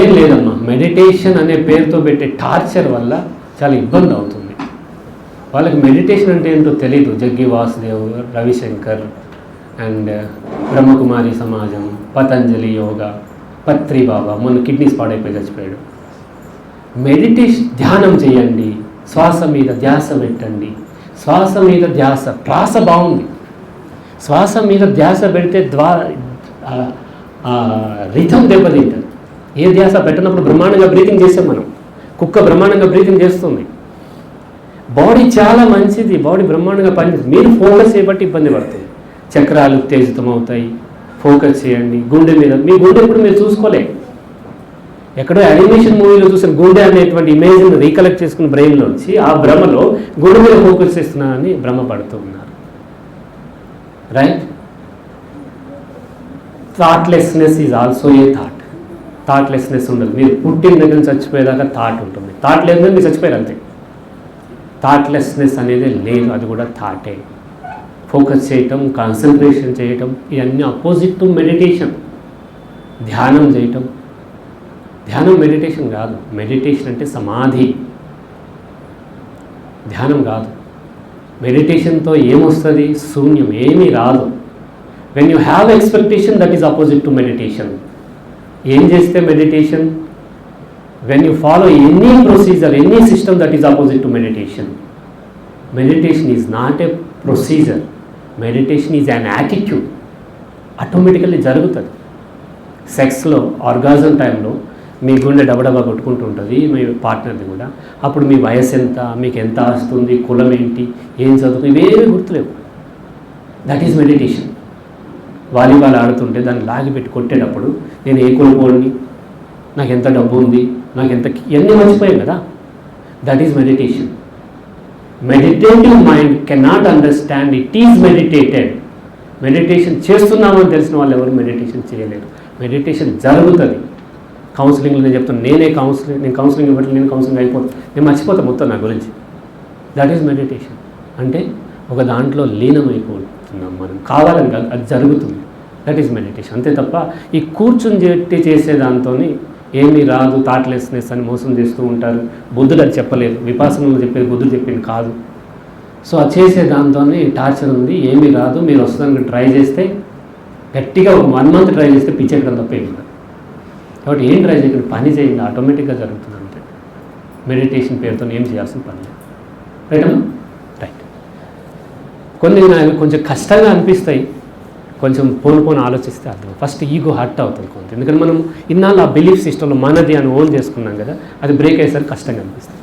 ఏం లేదమ్మా. మెడిటేషన్ అనే పేరుతో పెట్టే టార్చర్ వల్ల చాలా ఇబ్బంది అవుతుంది. వాళ్ళకి మెడిటేషన్ అంటే ఏంటో తెలియదు జగ్గి వాసుదేవ్ రవిశంకర్ అండ్ బ్రహ్మకుమారి సమాజం పతంజలి యోగా పత్రి బాబా మొన్న కిడ్నీస్ పాడైపోయి చచ్చిపోయాడు. మెడిటేషన్ ధ్యానం చేయండి. శ్వాస మీద ధ్యాస పెట్టండి. శ్వాస మీద ధ్యాస ప్రాస బాగుంది. శ్వాస మీద ధ్యాస పెడితే ద్వారా ఆ రిథం దెబ్బతింటారు ఏ ధ్యాస పెట్టినప్పుడు బ్రహ్మాండంగా బ్రీతింగ్ చేసాం మనం. కుక్క బ్రహ్మాండంగా బ్రీతింగ్ చేస్తుంది. బాడీ చాలా మంచిది. బాడీ బ్రహ్మాండంగా పనిచేస్తుంది. మీరు ఫోకస్ చేయబట్టి ఇబ్బంది పడుతుంది. చక్రాలు ఉత్తేజితం అవుతాయి ఫోకస్ చేయండి. గుండె మీద మీ గుండె ఇప్పుడు మీరు చూసుకోలే. ఎక్కడో యానిమేషన్ మూవీలో చూసిన గుండె అనేటువంటి ఇమేజ్ని రీకలెక్ట్ చేసుకున్న బ్రెయిన్లోంచి ఆ భ్రమలో గుండె మీద ఫోకస్ చేస్తున్నానని భ్రమ పడుతూ ఉన్నారు. Right thoughtlessness is also a thought thoughtlessness ఉండదు. మీరు పుట్టిన దగ్గర నుంచి చచ్చిపోయేదాకా థాట్ ఉంటుంది. థాట్ లేదు మీరు చచ్చిపోయారు అంతే. థాట్లెస్నెస్ అనేది లేదు. అది కూడా థాటే ఫోకస్ చేయటం కాన్సన్ట్రేషన్ చేయటం ఇవన్నీ అపోజిట్ టు మెడిటేషన్ ధ్యానం చేయటం. ధ్యానం మెడిటేషన్ కాదు. మెడిటేషన్ అంటే సమాధి. ధ్యానం కాదు. మెడిటేషన్తో ఏమొస్తుంది? శూన్యం ఏమీ రాదు. When you have expectation that is opposite to meditation ఏం చేస్తే meditation when you follow any procedure any system that is opposite to meditation meditation is not a procedure meditation is an attitude automatically జరుగుతుంది. సెక్స్లో orgasm టైంలో మీ గుండె డబడబా కొట్టుకుంటూ ఉంటుంది మీ పార్ట్నర్ది కూడా. అప్పుడు మీ వయసు ఎంత మీకు ఎంత వస్తుంది కులం ఏంటి ఏం చదువు ఇవేమీ గుర్తులేవు. దట్ ఈజ్ మెడిటేషన్ వాలీబాల్ ఆడుతుంటే దాన్ని లాగి పెట్టి కొట్టేటప్పుడు నేను ఏ కులపోడిని నాకు ఎంత డబ్బు ఉంది? నాకు ఎంత ఇవన్నీ మర్చిపోయాం కదా. That is meditation meditative mind cannot understand it is meditated meditation చేస్తున్నామని తెలిసిన వాళ్ళు ఎవరు మెడిటేషన్ చేయలేరు మెడిటేషన్ జరుగుతుంది. కౌన్సిలింగ్లో నేను చెప్తాను నేనే కౌన్సిలింగ్ నేను కౌన్సిలింగ్ ఇవ్వట్లేదు నేను కౌన్సిలింగ్ అయిపోతాను నేను మర్చిపోతాను మొత్తం నా గురించి. దట్ ఈజ్ మెడిటేషన్ అంటే ఒక దాంట్లో లీనమైపోతున్నాం మనం. కావాలని కాదు అది జరుగుతుంది. దట్ ఈస్ మెడిటేషన్ అంతే తప్ప ఈ కూర్చుని చెట్టి చేసేదాంతో ఏమీ రాదు థాట్లెస్నెస్ అని మోసం చేస్తూ ఉంటారు. బుద్ధుడు అది చెప్పలేదు. విపాసనలో చెప్పేది బుద్ధుడు చెప్పింది కాదు. సో అది చేసే దాంతోనే టార్చర్ ఉంది ఏమీ రాదు. మీరు వస్తుందని ట్రై చేస్తే గట్టిగా ఒక వన్ మంత్ ట్రై చేస్తే పిచ్చెక్కడం తప్ప ఏమి కాబట్టి ఏం ట్రై చేయకండి. పని చేయండి. ఆటోమేటిక్గా జరుగుతుంది అంతే. మెడిటేషన్ పేరుతో ఏం చేయాల్సిన పని లేదు. రైట్ కొన్ని నాకు కొంచెం కష్టంగా అనిపిస్తాయి. కొంచెం పోను పోను ఆలోచిస్తే అర్థం. ఫస్ట్ ఈగో హర్ట్ అవుతుంది కొంత. ఎందుకంటే మనం ఇన్నాళ్ళు ఆ బిలీఫ్ సిస్టంలో మనది అని ఓన్ చేసుకున్నాం కదా అది బ్రేక్ అయ్యేసరికి కష్టంగా అనిపిస్తుంది.